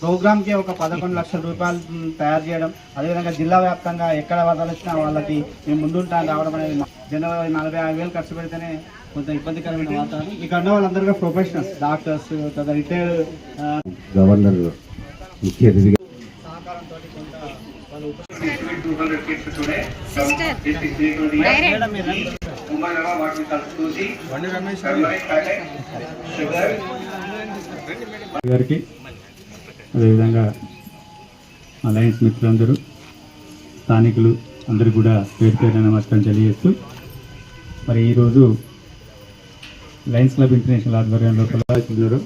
ప్రోగ్రామ్కి ఒక పదకొండు లక్షల రూపాయలు తయారు చేయడం అదేవిధంగా జిల్లా వ్యాప్తంగా ఎక్కడ వరదలు వచ్చినా వాళ్ళకి మేము ముందుంటాం రావడం అనేది జనవరి నలభై యాభై వేలు ఖర్చు పెడితేనే కొంత ఇబ్బందికరమైన వాతావరణం. ఇక్కడ ఉన్న వాళ్ళందరూ ప్రొఫెషనల్స్ డాక్టర్స్ రిటైర్డ్ గవర్నర్ ముఖ్య అతిథిగా గారికి అదేవిధంగా అలయన్స్ మిత్రులందరూ స్థానికులు అందరూ కూడా పేరు పేరు నమస్కారం తెలియజేస్తూ మరి ఈరోజు లయన్స్ క్లబ్ ఇంటర్నేషనల్ ఆధ్వర్యంలో కొలాడుతున్నారు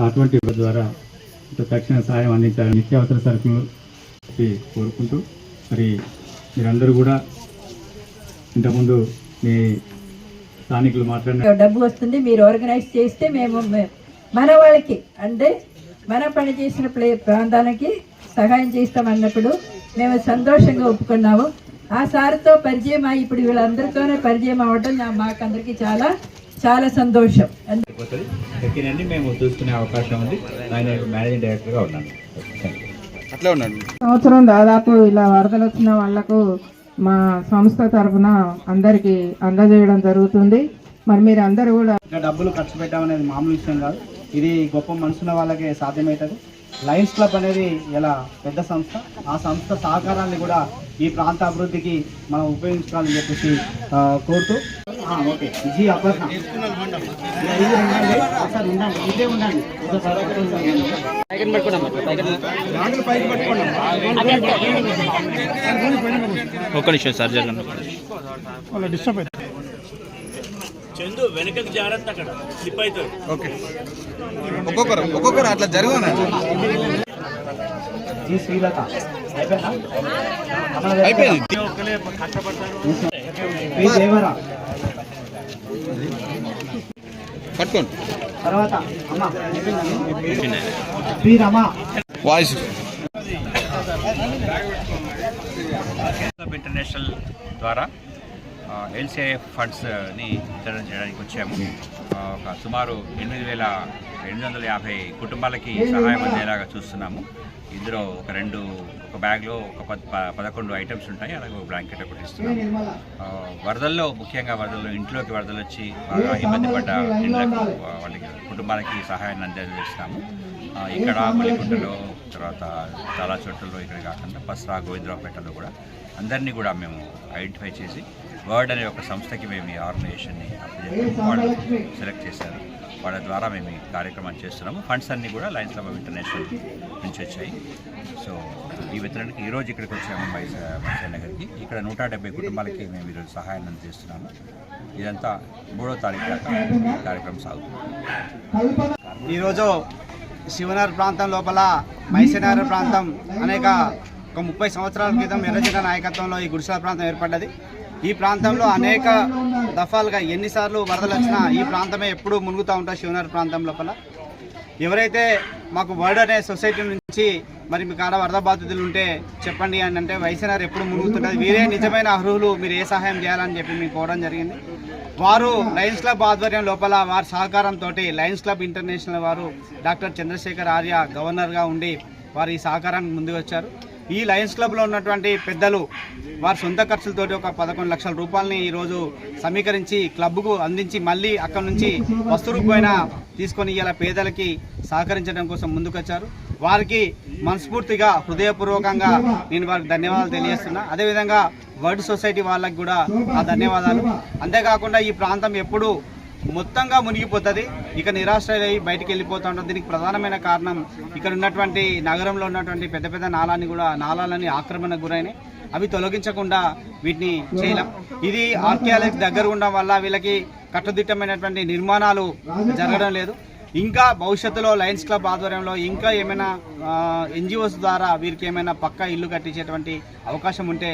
అటువంటి ద్వారా తక్షణ సహాయం అందించాలని నిత్యావసర సరుకులు కోరుకుంటూ మరి మీరందరూ కూడా ఇంతకుముందు మీ స్థానికులు మాట్లాడిన డబ్బు వస్తుంది మీరు ఆర్గనైజ్ చేస్తే మేము మన వాళ్ళకి అంటే మన పని చేసిన ప్లే ప్రాంతానికి సహాయం చేస్తాం అన్నప్పుడు మేము సంతోషంగా ఒప్పుకున్నాము. ఆ సార్తో పరిచయం అయ్యి ఇప్పుడు వీళ్ళందరితోనే పరిచయం అవ్వడం నా- మాకందరికీ చాలా చాలా సంతోషం. మేము చూసుకునే అవకాశం ఉంది. ఆయన మేనేజింగ్ డైరెక్టర్గా ఉన్నాను సంవత్సరం దాదాపు ఇలా వరదలు వచ్చిన వాళ్ళకు మా సంస్థ తరఫున అందరికి అందజేయడం జరుగుతుంది. మరి మీరు అందరూ కూడా డబ్బులు ఖర్చు పెట్టడం అనేది మామూలు విషయం కాదు. ఇది గొప్ప మనసున్న వాళ్ళకే సాధ్యమవుతుంది. లయన్స్ క్లబ్ అనేది ఇలా పెద్ద సంస్థ? ఆ సంస్థ సహకారాన్ని కూడా ఈ ప్రాంత అభివృద్ధికి మనం ఉపయోగించుకోవాలని చెప్పేసి కోరుతూ. ఆ, ఓకే. జీ అపర్ణ. ఉండండి. ఇదే ఉండండి. ఒక్క నిమిషం సార్ జరగండి ఒక్కొక్కరు ఒక్కొక్కరు అట్లా జరగనా? జీ శ్రీలత. అయిపోయిందా? అమల అయిపోయింది పి దేవరా. పట్టుకోండి. తర్వాత అమ్మ. అయిపోయిందా? వాయిస్. ఇంటర్నేషనల్ ద్వారా ఎల్సీఐఎఫ్ ఫండ్స్ని వితరణ చేయడానికి వచ్చాము. ఒక సుమారు ఎనిమిది వేల ఎనిమిది వందల యాభై కుటుంబాలకి సహాయం అందేలాగా చూస్తున్నాము. ఇందులో ఒక రెండు ఒక బ్యాగ్లో ఒక పద్ ప- పదకొండు ఐటమ్స్ ఉంటాయి. అలాగే ఒక బ్లాంకెట్ ఒకటి ఇస్తున్నాము. వరదల్లో ముఖ్యంగా వరదల్లో ఇంట్లోకి వరదలు వచ్చి బాగా ఇబ్బంది పడ్డ ఇళ్ళకు వాళ్ళకి కుటుంబాలకి సహాయాన్ని అందజేస్తాము ఇక్కడ పులిగుంటలో తర్వాత చాలా చోట్లలో ఇక్కడ కాకుండా పస్రా గోవిందరావుపేటలో కూడా అందరినీ కూడా మేము ఐడెంటిఫై చేసి వర్డ్ అనే ఒక సంస్థకి మేము ఈ ఆర్గనైజేషన్ని వాళ్ళు సెలెక్ట్ చేశారు. వాళ్ళ ద్వారా మేము ఈ కార్యక్రమాన్ని చేస్తున్నాము. ఫండ్స్ అన్నీ కూడా లయన్స్ క్లబ్ ఆఫ్ ఇంటర్నేషనల్ నుంచి వచ్చాయి. సో ఈ వితరణకి ఈరోజు ఇక్కడికి వచ్చాము మైసా నగర్కి ఇక్కడ నూట డెబ్బై కుటుంబాలకి మేము ఈరోజు సహాయాన్ని అందిస్తున్నాము. ఇదంతా మూడో తారీఖు దాకా కార్యక్రమం సాగుతుంది. ఈరోజు శివనగర్ ప్రాంతం లోపల మైసనగర్ ప్రాంతం అనేక ఒక ముప్పై సంవత్సరాల క్రితం ఎర్రజెండ నాయకత్వంలో ఈ గుడిసెల ప్రాంతం ఏర్పడ్డది. ఈ ప్రాంతంలో అనేక దఫాలుగా ఎన్నిసార్లు వరదలు వచ్చినా ఈ ప్రాంతమే ఎప్పుడూ మునుగుతూ ఉంటుంది శివనగర్ ప్రాంతం లోపల. ఎవరైతే మాకు వర్డ్ అనే సొసైటీ నుంచి మరి మీ కాడ వరద బాధితులు ఉంటే చెప్పండి అని అంటే వైసీఆర్ ఎప్పుడు మునుగుతుంటుంది. వీరే నిజమైన అర్హులు మీరు ఏ సహాయం చేయాలని చెప్పి మీకు కోవడం జరిగింది. వారు లయన్స్ క్లబ్ ఆధ్వర్యం లోపల వారి సహకారంతో లయన్స్ క్లబ్ ఇంటర్నేషనల్ వారు డాక్టర్ చంద్రశేఖర్ ఆర్య గవర్నర్గా ఉండి వారు ఈ సహకారానికి ముందుకు వచ్చారు ఈ లయన్స్ క్లబ్లో ఉన్నటువంటి పెద్దలు వారి సొంత ఖర్చులతోటి ఒక పదకొండు లక్షల రూపాయలని ఈరోజు సమీకరించి క్లబ్కు అందించి మళ్ళీ అక్కడ నుంచి వస్తు రూపాయన తీసుకొని ఇలా పేదలకి సహకరించడం కోసం ముందుకొచ్చారు. వారికి మనస్ఫూర్తిగా హృదయపూర్వకంగా నేను వారికి ధన్యవాదాలు తెలియజేస్తున్నా. అదేవిధంగా వర్డ్ సొసైటీ వాళ్ళకి కూడా ఆ ధన్యవాదాలు. అంతేకాకుండా ఈ ప్రాంతం ఎప్పుడూ మొత్తంగా మునిగిపోతుంది. ఇక నిరాశ్రయ బయటికి వెళ్ళిపోతూ ఉంటుంది దీనికి ప్రధానమైన కారణం ఇక్కడ ఉన్నటువంటి నగరంలో ఉన్నటువంటి పెద్ద పెద్ద నాళాన్ని కూడా నాళాలని ఆక్రమణకు గురైనాయి. అవి తొలగించకుండా వీటిని చేయలేం. ఇది ఆర్కియాలజీ దగ్గర ఉండడం వల్ల వీళ్ళకి కట్టుదిట్టమైనటువంటి నిర్మాణాలు జరగడం లేదు. ఇంకా భవిష్యత్తులో లయన్స్ క్లబ్ ఆధ్వర్యంలో ఇంకా ఏమైనా ఎన్జిఓస్ ద్వారా వీరికి ఏమైనా పక్కా ఇల్లు కట్టించేటువంటి అవకాశం ఉంటే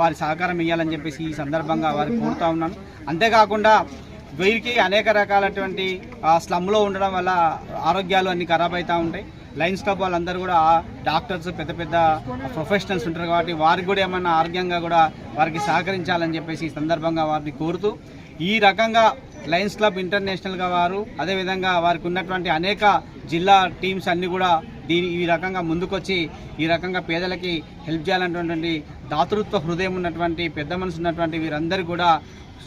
వారి సహకారం ఇవ్వాలని చెప్పేసి ఈ సందర్భంగా వారికి కోరుతా ఉన్నాను. అంతేకాకుండా వీరికి అనేక రకాలటువంటి ఆ, స్లమ్లో ఉండడం వల్ల ఆరోగ్యాలు అన్ని ఖరాబ్ అవుతూ ఉంటాయి. లైన్స్ క్లబ్ వాళ్ళందరూ కూడా డాక్టర్స్ పెద్ద పెద్ద ప్రొఫెషనల్స్ ఉంటారు కాబట్టి వారికి కూడా ఏమన్నా ఆరోగ్యంగా కూడా వారికి సహకరించాలని చెప్పేసి ఈ సందర్భంగా వారిని కోరుతూ ఈ రకంగా లయన్స్ క్లబ్ ఇంటర్నేషనల్గా వారు అదేవిధంగా వారికి ఉన్నటువంటి అనేక జిల్లా టీమ్స్ అన్నీ కూడా దీని ఈ రకంగా ముందుకొచ్చి ఈ రకంగా పేదలకి హెల్ప్ చేయాలన్నటువంటి దాతృత్వ హృదయం ఉన్నటువంటి పెద్ద మనసు ఉన్నటువంటి వీరందరూ కూడా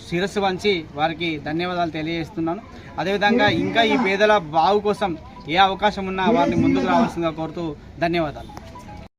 శిరస్సు వంచి వారికి ధన్యవాదాలు తెలియజేస్తున్నాను. అదేవిధంగా ఇంకా ఈ పేదల బాగు కోసం ఏ అవకాశం ఉన్నా వారిని ముందుకు రావాల్సిందిగా కోరుతూ ధన్యవాదాలు.